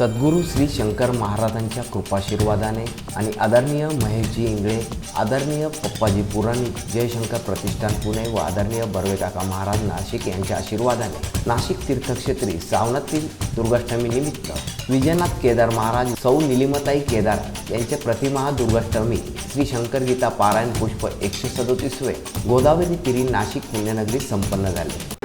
सद्गुरू श्री शंकर महाराजांच्या कृपाशीर्वादाने आणि आदरणीय महेशजी इंगळे आदरणीय पप्पाजी पुराणिक जयशंकर प्रतिष्ठान पुणे व आदरणीय बर्वेकाका महाराज नाशिक यांच्या आशीर्वादाने नाशिक तीर्थक्षेत्री सावनातील दुर्गाष्टमी निमित्त विजयनाथ केदार महाराज सौ निलिमताई केदार यांचे प्रतिमहा दुर्गाष्टमी श्री शंकर गीता पारायण पुष्प एकशे सदोतीसवे गोदावरी तिरी नाशिक पुण्यनगरीत संपन्न झाले.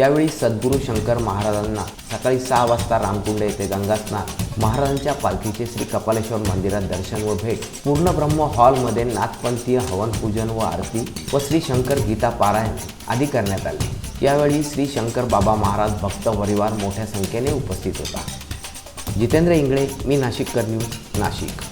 त्यावेळी सद्गुरू शंकर महाराजांना सकाळी सहा वाजता रामकुंड येथे गंगास्नान महाराजांच्या पालखीचे श्री कपालेश्वर मंदिरात दर्शन व भेट पूर्ण ब्रह्म हॉलमध्ये नाथपंथीय हवन पूजन व आरती व श्री शंकर गीता पारायण आदी करण्यात आले. यावेळी श्री शंकर बाबा महाराज भक्त परिवार मोठ्या संख्येने उपस्थित होता. जितेंद्र इंगळे मी नाशिककर न्यूज नाशिक.